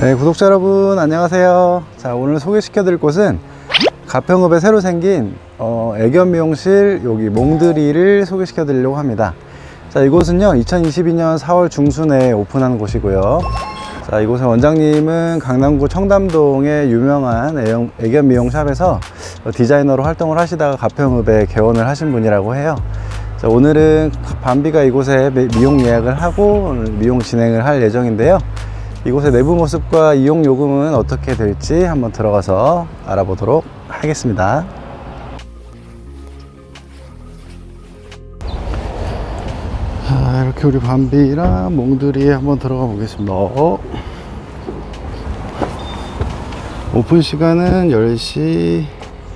네, 구독자 여러분 안녕하세요. 자, 오늘 소개시켜 드릴 곳은 가평읍에 새로 생긴 어, 애견 미용실 여기 몽드리를 소개시켜 드리려고 합니다. 자, 이곳은요. 2022년 4월 중순에 오픈한 곳이고요. 자, 이곳의 원장님은 강남구 청담동의 유명한 애견, 애견 미용샵에서 디자이너로 활동을 하시다가 가평읍에 개원을 하신 분이라고 해요. 자, 오늘은 밤비가 이곳에 미- 미용 예약을 하고 미용 진행을 할 예정인데요. 이곳의 내부 모습과 이용 요금은 어떻게 될지 한번 들어가서 알아보도록 하겠습니다. 자, 이렇게 우리 밤비랑 몽드리에 한번 들어가 보겠습니다. 어. 오픈 시간은 10시,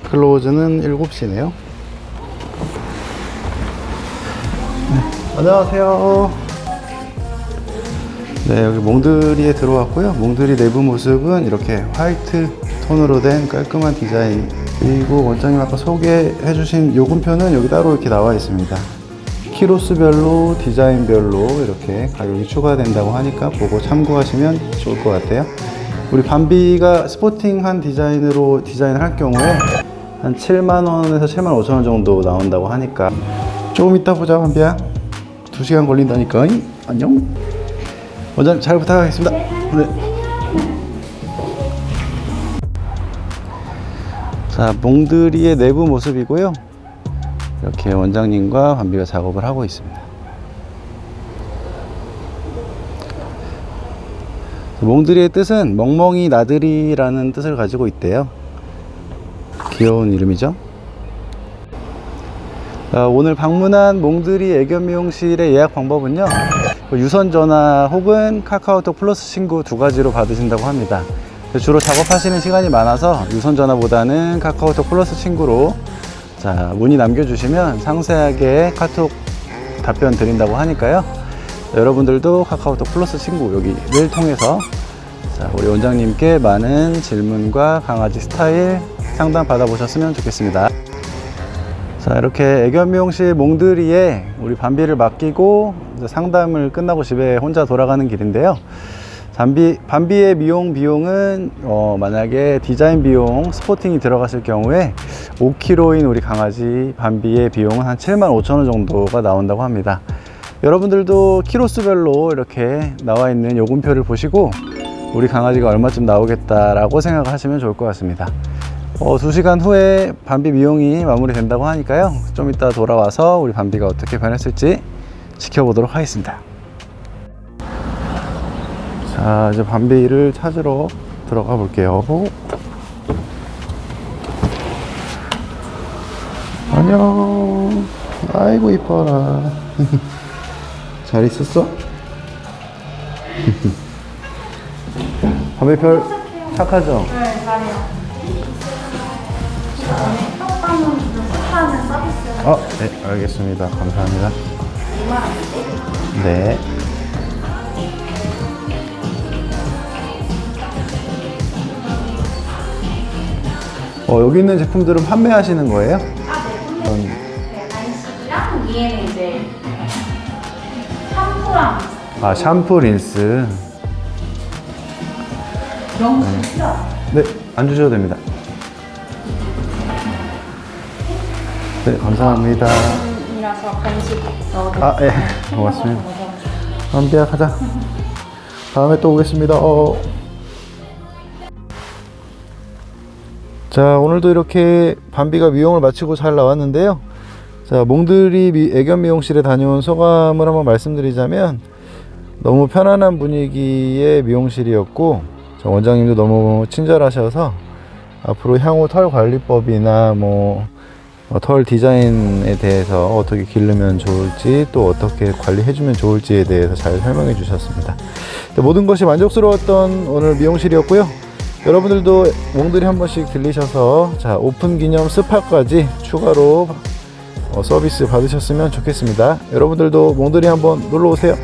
클로즈는 7시네요. 안녕하세요. 네, 여기 몽드리에 들어왔고요. 몽드리 내부 모습은 이렇게 화이트 톤으로 된 깔끔한 디자인. 그리고 원장님 아까 소개해주신 요금표는 여기 따로 이렇게 나와 있습니다. 키로수별로, 디자인별로 이렇게 가격이 추가된다고 하니까 보고 참고하시면 좋을 것 같아요. 우리 밤비가 스포팅한 디자인으로 디자인을 할 경우에 한 7만 원에서 7만 5천 원 정도 나온다고 하니까 조금 이따 보자, 밤비야. 2시간 걸린다니까. 안녕. 원장님 잘 부탁하겠습니다. 네. 자, 몽드리의 내부 모습이고요. 이렇게 원장님과 반비가 작업을 하고 있습니다. 몽드리의 뜻은 멍멍이 나들이라는 뜻을 가지고 있대요. 귀여운 이름이죠. 자, 오늘 방문한 몽드리 애견 미용실의 예약 방법은요. 그 유선 전화 혹은 카카오톡 플러스 친구 두 가지로 받으신다고 합니다. 주로 작업하시는 시간이 많아서 유선 전화보다는 카카오톡 플러스 친구로 자, 문의 남겨주시면 상세하게 카톡 답변 드린다고 하니까요. 자, 여러분들도 카카오톡 플러스 친구 여기를 통해서 자, 우리 원장님께 많은 질문과 강아지 스타일 상담 받아보셨으면 좋겠습니다. 자, 이렇게 애견 미용실 몽드리에 우리 밤비를 맡기고 상담을 끝나고 집에 혼자 돌아가는 길인데요. 밤비, 밤비의 미용 비용은 어, 만약에 디자인 비용, 스포팅이 들어갔을 경우에 5kg인 우리 강아지 밤비의 비용은 한 7만 5천 원 정도가 나온다고 합니다. 여러분들도 키로수별로 이렇게 나와 있는 요금표를 보시고 우리 강아지가 얼마쯤 나오겠다라고 생각하시면 좋을 것 같습니다. 어, 2시간 후에 밤비 미용이 마무리된다고 하니까요. 좀 이따 돌아와서 우리 밤비가 어떻게 변했을지 지켜보도록 하겠습니다. 자, 이제 밤비를 찾으러 들어가 볼게요. 안녕. 아이고, 이뻐라. 잘 있었어? 밤비 별 착하죠? 네, 잘해요. 서비스 어, 네, 알겠습니다. 감사합니다. 네. 어, 여기 있는 제품들은 판매하시는 거예요? 아, 네, 선생님. 네, 간식이랑 위에는 이제 샴푸랑 아, 샴푸, 린스. 영수 필요. 네, 안 주셔도 됩니다. 네, 감사합니다. 이라서 간식 넣어드릴게요. 아, 예, 고맙습니다. 밤비야, 가자. 다음에 또 오겠습니다. 어. 자, 오늘도 이렇게 밤비가 미용을 마치고 잘 나왔는데요. 자, 몽드리 미, 애견 미용실에 다녀온 소감을 한번 말씀드리자면 너무 편안한 분위기의 미용실이었고 저 원장님도 너무 친절하셔서 앞으로 향후 털 관리법이나 뭐 어, 털 디자인에 대해서 어떻게 기르면 좋을지 또 어떻게 관리해주면 좋을지에 대해서 잘 설명해 주셨습니다. 네, 모든 것이 만족스러웠던 오늘 미용실이었고요. 여러분들도 몽들이 한 번씩 들리셔서 자 오픈 기념 스파까지 추가로 어, 서비스 받으셨으면 좋겠습니다. 여러분들도 몽들이 한번 놀러 오세요.